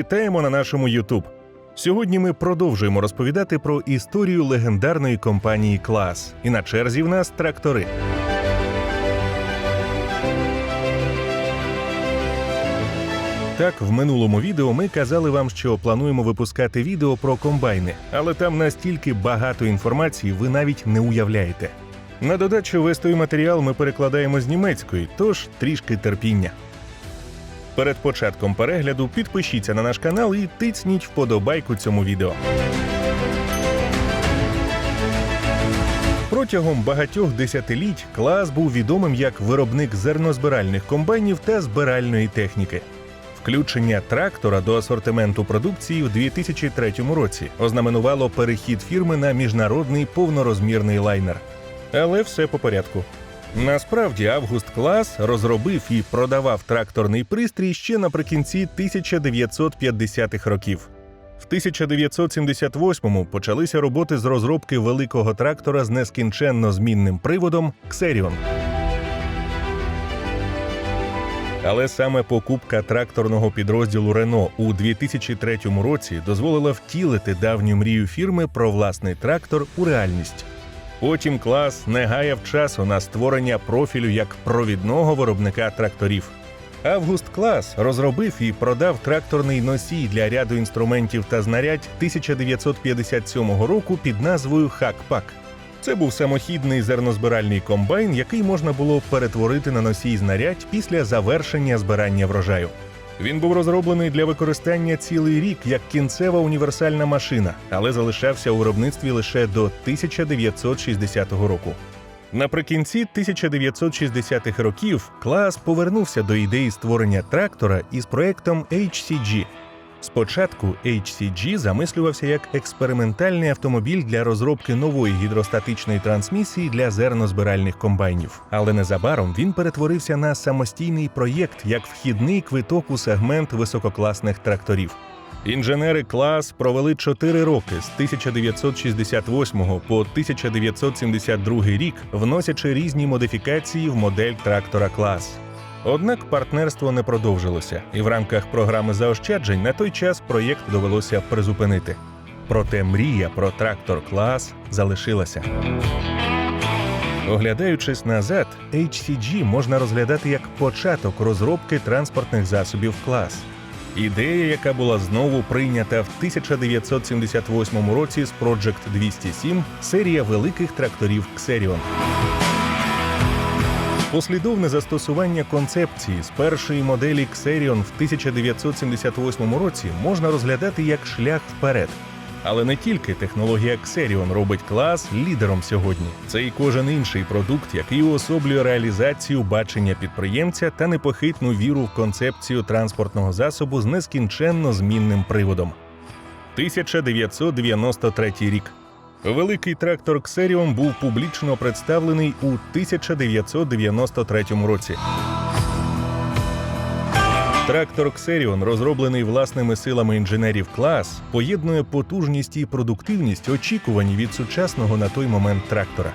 Вітаємо на нашому YouTube. Сьогодні ми продовжуємо розповідати про історію легендарної компанії Клас. І на черзі в нас трактори. Так, в минулому відео ми казали вам, що плануємо випускати відео про комбайни, але там настільки багато інформації, ви навіть не уявляєте. На додачу весь той матеріал ми перекладаємо з німецької, тож трішки терпіння. Перед початком перегляду підпишіться на наш канал і тицніть вподобайку цьому відео. Протягом багатьох десятиліть клас був відомим як виробник зернозбиральних комбайнів та збиральної техніки. Включення трактора до асортименту продукції в 2003 році ознаменувало перехід фірми на міжнародний повнорозмірний лайнер. Але все по порядку. Насправді Август Клас розробив і продавав тракторний пристрій ще наприкінці 1950-х років. В 1978-му почалися роботи з розробки великого трактора з нескінченно змінним приводом Ксеріон. Але саме покупка тракторного підрозділу Рено у 2003 році дозволила втілити давню мрію фірми про власний трактор у реальність. Потім клас не гаяв часу на створення профілю як провідного виробника тракторів. Август Клас розробив і продав тракторний носій для ряду інструментів та знарядь 1957 року під назвою Хакпак. Це був самохідний зернозбиральний комбайн, який можна було перетворити на носій знарядь після завершення збирання врожаю. Він був розроблений для використання цілий рік як кінцева універсальна машина, але залишався у виробництві лише до 1960 року. Наприкінці 1960-х років клас повернувся до ідеї створення трактора із проектом HCG. Спочатку HCG замислювався як експериментальний автомобіль для розробки нової гідростатичної трансмісії для зернозбиральних комбайнів. Але незабаром він перетворився на самостійний проєкт як вхідний квиток у сегмент висококласних тракторів. Інженери клас провели 4 роки з 1968 по 1972 рік, вносячи різні модифікації в модель трактора клас. Однак партнерство не продовжилося, і в рамках програми заощаджень на той час проєкт довелося призупинити. Проте мрія про трактор клас залишилася. Оглядаючись назад, HCG можна розглядати як початок розробки транспортних засобів клас. Ідея, яка була знову прийнята в 1978 році з Project 207, серія великих тракторів Xerion. Послідовне застосування концепції з першої моделі Xerion в 1978 році можна розглядати як шлях вперед. Але не тільки технологія Xerion робить клас лідером сьогодні. Це і кожен інший продукт, який уособлює реалізацію бачення підприємця та непохитну віру в концепцію транспортного засобу з нескінченно змінним приводом. 1993 рік. Великий трактор Ксеріон був публічно представлений у 1993 році. Трактор Xerion, розроблений власними силами інженерів клас, поєднує потужність і продуктивність, очікувані від сучасного на той момент трактора.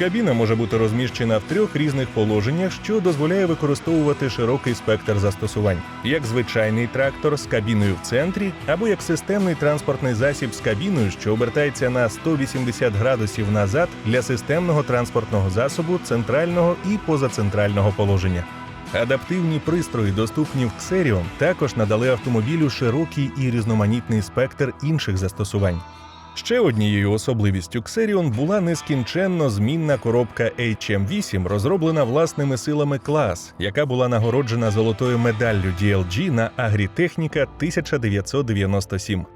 Кабіна може бути розміщена в трьох різних положеннях, що дозволяє використовувати широкий спектр застосувань, як звичайний трактор з кабіною в центрі, або як системний транспортний засіб з кабіною, що обертається на 180 градусів назад для системного транспортного засобу центрального і позацентрального положення. Адаптивні пристрої, доступні в Xerion, також надали автомобілю широкий і різноманітний спектр інших застосувань. Ще однією особливістю Xerion була нескінченно змінна коробка HM8, розроблена власними силами клас, яка була нагороджена золотою медаллю DLG на Агрітехніка 1997.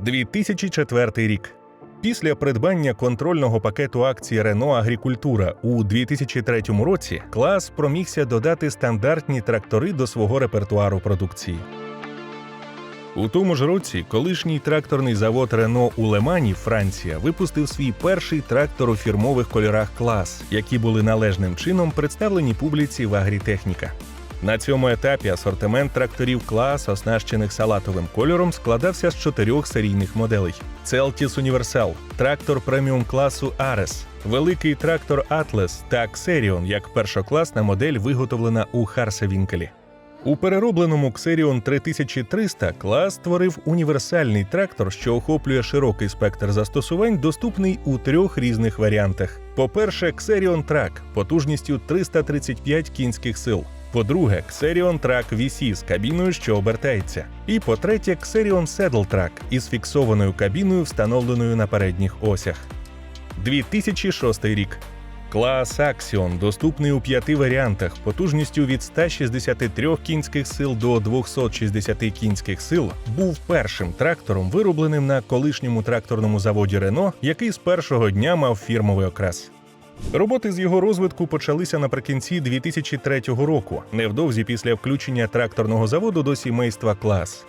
2004 рік. Після придбання контрольного пакету акцій Рено Агрікультура у 2003 році клас промігся додати стандартні трактори до свого репертуару продукції. У тому ж році колишній тракторний завод Рено у Лемані, Франція, випустив свій перший трактор у фірмових кольорах клас, які були належним чином представлені публіці в агрітехніка. На цьому етапі асортимент тракторів клас, оснащених салатовим кольором, складався з чотирьох серійних моделей: Celtis Universal, трактор преміум класу Ares, великий трактор Atlas та Xerion як першокласна модель, виготовлена у Харсевінкелі. У переробленому Xerion 3300 клас створив універсальний трактор, що охоплює широкий спектр застосувань, доступний у трьох різних варіантах. По-перше, Xerion Track потужністю 335 кінських сил. По-друге, Xerion Track VC з кабіною, що обертається. І по-третє, Xerion Saddle Track із фіксованою кабіною, встановленою на передніх осях. 2006 рік. Клас Axion доступний у п'яти варіантах потужністю від 163 кінських сил до 260 кінських сил, був першим трактором, виробленим на колишньому тракторному заводі Рено, який з першого дня мав фірмовий окрас. Роботи з його розвитку почалися наприкінці 2003 року, невдовзі після включення тракторного заводу до сімейства клас.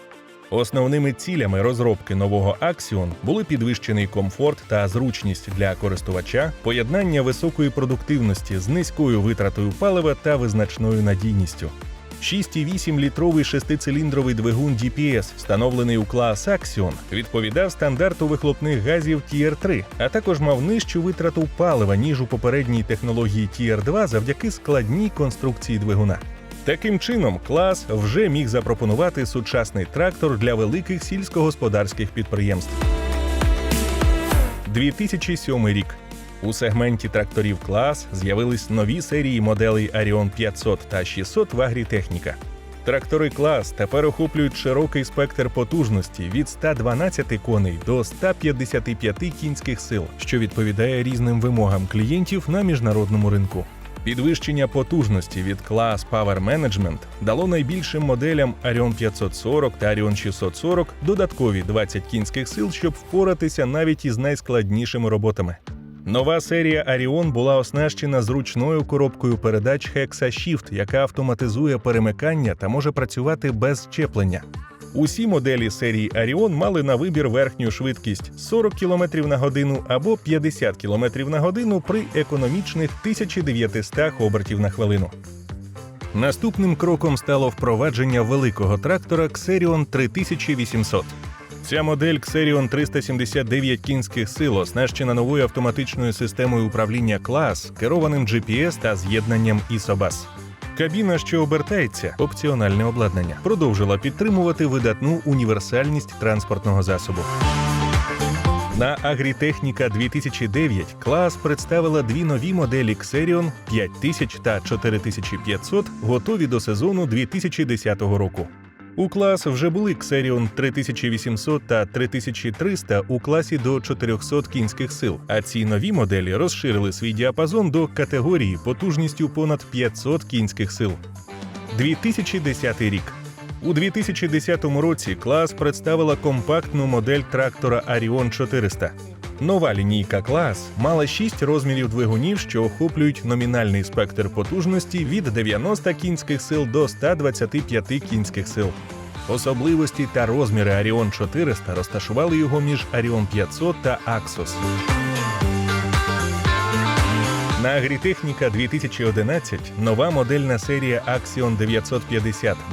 Основними цілями розробки нового Axion були підвищений комфорт та зручність для користувача, поєднання високої продуктивності з низькою витратою палива та визначною надійністю. 6,8-літровий шестициліндровий двигун DPS, встановлений у клас Axion, відповідав стандарту вихлопних газів Tier 3, а також мав нижчу витрату палива, ніж у попередній технології Tier 2 завдяки складній конструкції двигуна. Таким чином, клас вже міг запропонувати сучасний трактор для великих сільськогосподарських підприємств. 2007 рік. У сегменті тракторів клас з'явились нові серії моделей Arion 500 та 600 в агрітехніка. Трактори клас тепер охоплюють широкий спектр потужності від 112 коней до 155 кінських сил, що відповідає різним вимогам клієнтів на міжнародному ринку. Підвищення потужності від клас Power Management дало найбільшим моделям Arion 540 та Arion 640 додаткові 20 кінських сил, щоб впоратися навіть із найскладнішими роботами. Нова серія Arion була оснащена зручною коробкою передач Hexa Shift, яка автоматизує перемикання та може працювати без щеплення. Усі моделі серії Arion мали на вибір верхню швидкість 40 км на годину або 50 км на годину при економічних 1900 обертів на хвилину. Наступним кроком стало впровадження великого трактора Xerion 3800. Ця модель Xerion 379 кінських сил оснащена новою автоматичною системою управління клас, керованим GPS та з'єднанням ISOBUS. Кабіна, що обертається, опціональне обладнання, продовжила підтримувати видатну універсальність транспортного засобу. На Агрітехніка 2009 клас представила дві нові моделі Xerion 5000 та 4500, готові до сезону 2010 року. У клас вже були Xerion 3800 та 3300 у класі до 400 кінських сил, а ці нові моделі розширили свій діапазон до категорії потужністю понад 500 кінських сил. 2010 рік. У 2010 році клас представила компактну модель трактора Arion 400. Нова лінійка клас мала 6 розмірів двигунів, що охоплюють номінальний спектр потужності від 90 кінських сил до 125 кінських сил. Особливості та розміри Arion 400 розташували його між Arion 500 та Axos. На Агрітехніка 2011 нова модельна серія Axion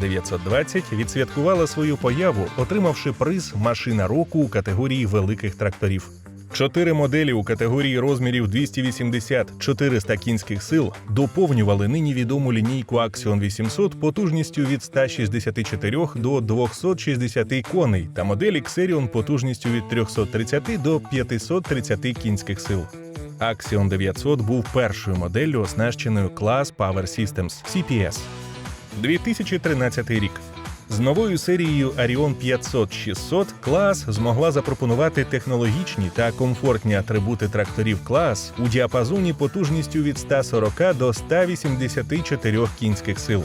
950-920 відсвяткувала свою появу, отримавши приз Машина року у категорії великих тракторів. Чотири моделі у категорії розмірів 280-400 кінських сил доповнювали нині відому лінійку Axion 800 потужністю від 164 до 260 коней та моделі Xerion потужністю від 330 до 530 кінських сил. Axion 900 був першою моделлю, оснащеною клас Power Systems CPS. 2013 рік. З новою серією Arion 500-600 клас змогла запропонувати технологічні та комфортні атрибути тракторів клас у діапазоні потужністю від 140 до 184 кінських сил.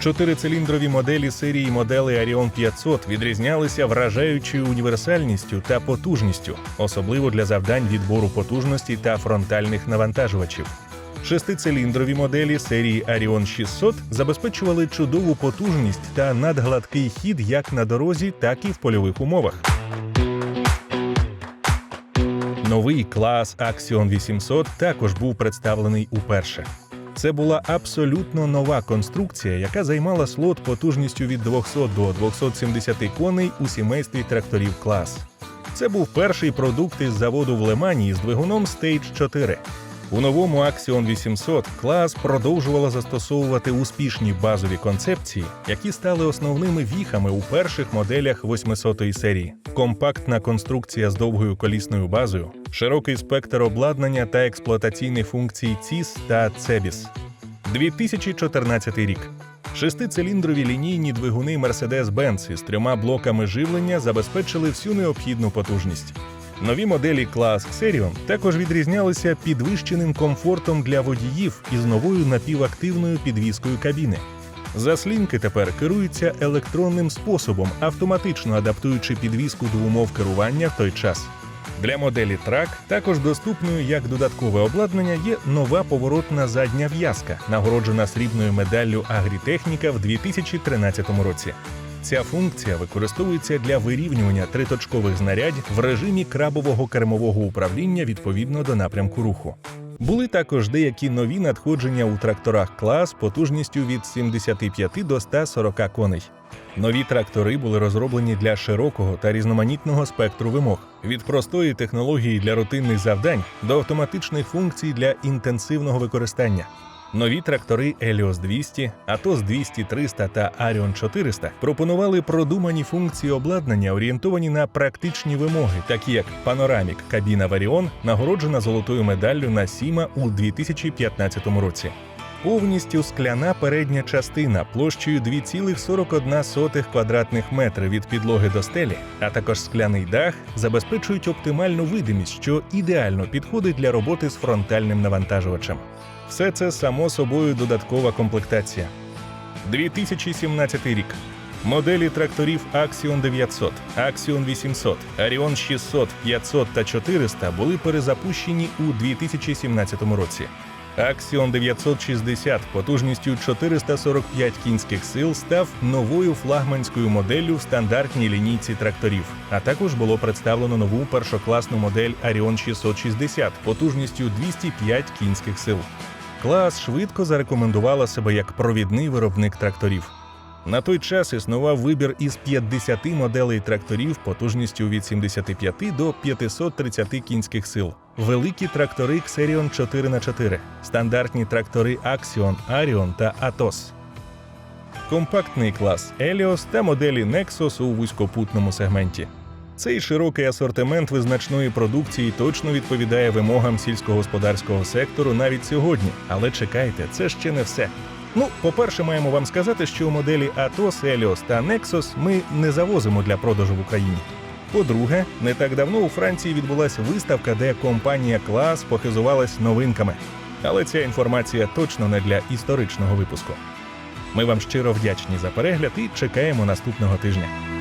Чотирициліндрові моделі серії моделей Arion 500 відрізнялися вражаючою універсальністю та потужністю, особливо для завдань відбору потужності та фронтальних навантажувачів. Шестициліндрові моделі серії Arion 600 забезпечували чудову потужність та надгладкий хід як на дорозі, так і в польових умовах. Новий клас Axion 800 також був представлений уперше. Це була абсолютно нова конструкція, яка займала слот потужністю від 200 до 270 коней у сімействі тракторів клас. Це був перший продукт із заводу в Лемані з двигуном Stage 4. У новому Axion 800 клас продовжувала застосовувати успішні базові концепції, які стали основними віхами у перших моделях 800 серії. Компактна конструкція з довгою колісною базою, широкий спектр обладнання та експлуатаційних функцій CIS та CEBIS. 2014 рік. Шестициліндрові лінійні двигуни Mercedes-Benz із трьома блоками живлення забезпечили всю необхідну потужність. Нові моделі клас Xerion також відрізнялися підвищеним комфортом для водіїв із новою напівактивною підвіскою кабіни. Заслінки тепер керуються електронним способом, автоматично адаптуючи підвіску до умов керування в той час. Для моделі Track також доступною як додаткове обладнання є нова поворотна задня в'язка, нагороджена срібною медаллю Агрітехніка в 2013 році. Ця функція використовується для вирівнювання триточкових знарядь в режимі крабового кермового управління відповідно до напрямку руху. Були також деякі нові надходження у тракторах клас потужністю від 75 до 140 коней. Нові трактори були розроблені для широкого та різноманітного спектру вимог від простої технології для рутинних завдань до автоматичних функцій для інтенсивного використання. Нові трактори Helios 200, Atos 200 300 та Arion 400 пропонували продумані функції обладнання, орієнтовані на практичні вимоги, такі як панорамік кабіна Varion, нагороджена золотою медаллю на Сіма у 2015 році. Повністю скляна передня частина площею 2,41 квадратних метри від підлоги до стелі, а також скляний дах забезпечують оптимальну видимість, що ідеально підходить для роботи з фронтальним навантажувачем. Все це само собою додаткова комплектація. 2017 рік. Моделі тракторів Axion 900, Axion 800, Arion 600, 500 та 400 були перезапущені у 2017 році. Axion 960 потужністю 445 кінських сил став новою флагманською моделлю в стандартній лінійці тракторів. А також було представлено нову першокласну модель Arion 660 потужністю 205 кінських сил. Клас швидко зарекомендувала себе як провідний виробник тракторів. На той час існував вибір із 50 моделей тракторів потужністю від 75 до 530 кінських сил, великі трактори Xerion 4х4, стандартні трактори Axion, Arion та Atos. Компактний клас Helios та моделі Nexus у вузькопутному сегменті. Цей широкий асортимент визначної продукції точно відповідає вимогам сільськогосподарського сектору навіть сьогодні. Але чекайте, це ще не все. Ну, по-перше, маємо вам сказати, що у моделі Atos, Helios та Nexus ми не завозимо для продажу в Україні. По-друге, не так давно у Франції відбулася виставка, де компанія Клас похизувалась новинками. Але ця інформація точно не для історичного випуску. Ми вам щиро вдячні за перегляд і чекаємо наступного тижня.